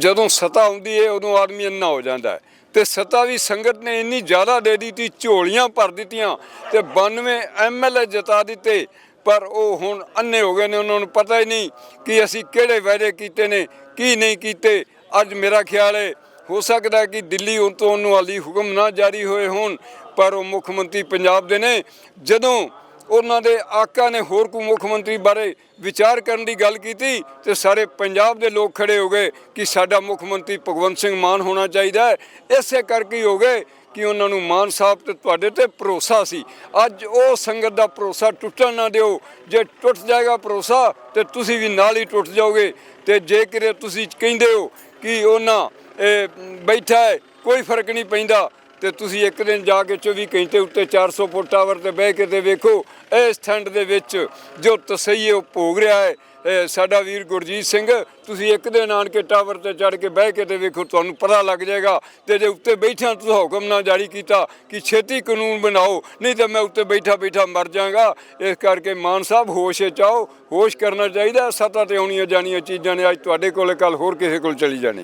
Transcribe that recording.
ਜਦੋਂ ਸਤਾ ਆਉਂਦੀ ਹੈ ਉਦੋਂ ਆਦਮੀ ਅੰਨਾ ਹੋ ਜਾਂਦਾ ਹੈ ਤੇ ਸਤਾ ਵੀ ਸੰਗਤ ਨੇ ਇੰਨੀ ਜ਼ਿਆਦਾ ਦੇ ਦਿੱਤੀ, ਝੋਲੀਆਂ ਭਰ ਦਿੱਤੀਆਂ ਤੇ 92 ਐਮਐਲਏ ਜਿਤਾ ਦਿੱਤੇ। ਪਰ ਉਹ ਹੁਣ ਅੰਨੇ ਹੋ ਗਏ ਨੇ, ਉਹਨਾਂ ਨੂੰ ਪਤਾ ਹੀ ਨਹੀਂ ਕਿ ਅਸੀਂ ਕਿਹੜੇ ਵਾਅਦੇ ਕੀਤੇ ਨੇ, ਕੀ ਨਹੀਂ ਕੀਤੇ। ਅੱਜ ਮੇਰਾ ਖਿਆਲ ਹੈ ਹੋ ਸਕਦਾ ਕਿ ਦਿੱਲੀ ਹੁਣ ਤੋਂ ਉਹਨੂੰ ਹਾਲੀ ਹੁਕਮ ਨਾ ਜਾਰੀ ਹੋਏ ਹੋਣ, ਪਰ ਉਹ ਮੁੱਖ ਮੰਤਰੀ ਪੰਜਾਬ ਦੇ ਨੇ। ਜਦੋਂ ਉਹਨਾਂ ਦੇ ਆਕਾ ਨੇ ਹੋਰ ਕੋਈ ਮੁੱਖ ਮੰਤਰੀ ਬਾਰੇ ਵਿਚਾਰ ਕਰਨ ਦੀ ਗੱਲ ਕੀਤੀ ਤੇ ਸਾਰੇ ਪੰਜਾਬ ਦੇ ਲੋਕ ਖੜੇ ਹੋ ਗਏ ਕਿ ਸਾਡਾ ਮੁੱਖ ਮੰਤਰੀ ਭਗਵੰਤ ਸਿੰਘ ਮਾਨ ਹੋਣਾ ਚਾਹੀਦਾ ਹੈ। ਇਸੇ ਕਰਕੇ ਹੀ ਹੋ ਗਏ ਕਿ ਉਹਨਾਂ ਨੂੰ ਮਾਨ ਸਾਹਿਬ ਤੇ ਤੁਹਾਡੇ ਤੇ ਭਰੋਸਾ ਸੀ। ਅੱਜ ਉਹ ਸੰਗਤ ਦਾ ਭਰੋਸਾ ਟੁੱਟਣ ਨਾ ਦਿਓ। ਜੇ ਟੁੱਟ ਜਾਏਗਾ ਭਰੋਸਾ ਤੇ ਤੁਸੀਂ ਵੀ ਨਾਲ ਹੀ ਟੁੱਟ ਜਾਓਗੇ। ਤੇ ਜੇ ਕਿਰੇ ਤੁਸੀਂ ਕਹਿੰਦੇ ਹੋ ਕਿ ਉਹਨਾਂ ਇਹ, ਬੈਠਾ ਹੈ ਕੋਈ ਫ਼ਰਕ ਨਹੀਂ ਪੈਂਦਾ। ਤੇ ਤੁਸੀਂ ਇੱਕ ਦਿਨ ਜਾ ਕੇ 24 ਘੰਟੇ ਉੱਤੇ 400 ਫੁੱਟ ਟਾਵਰ ਤੇ ਬਹਿ ਕੇ ਤੇ ਵੇਖੋ, ਇਸ ਠੰਡ ਦੇ ਵਿੱਚ ਜੋ ਤਸਈਏ ਉਹ ਭੋਗ ਰਿਹਾ ਹੈ। ਸਾਡਾ ਵੀਰ ਗੁਰਜੀਤ ਸਿੰਘ, ਤੁਸੀਂ ਇੱਕ ਦਿਨ ਆਣ ਕੇ ਟਾਵਰ ਤੇ ਚੜ ਕੇ ਬਹਿ ਕੇ ਤੇ ਵੇਖੋ, ਤੁਹਾਨੂੰ ਪਤਾ ਲੱਗ ਜਾਏਗਾ ਤੇ ਜੇ ਉੱਤੇ ਬੈਠਿਆਂ ਤੁਸੀਂ ਹੁਕਮ ਨਾ ਜਾਰੀ ਕੀਤਾ ਕਿ ਛੇਤੀ ਕਾਨੂੰਨ ਬਣਾਓ, ਨਹੀਂ ਤਾਂ ਮੈਂ ਉੱਤੇ ਬੈਠਾ ਬੈਠਾ ਮਰ ਜਾਵਾਂਗਾ ਇਸ ਕਰਕੇ ਮਾਨ ਸਾਹਿਬ, ਹੋਸ਼ ਵਿੱਚ ਆਓ, ਹੋਸ਼ ਕਰਨਾ ਚਾਹੀਦਾ, ਸੱਤਾ ਤੇ ਆਉਣੀਆਂ ਜਾਣੀਆਂ ਚੀਜ਼ਾਂ ਨੇ, ਅੱਜ ਤੁਹਾਡੇ ਕੋਲ ਕੱਲ ਹੋਰ ਕਿਸੇ ਕੋਲ ਚਲੀ ਜਾਣੀ।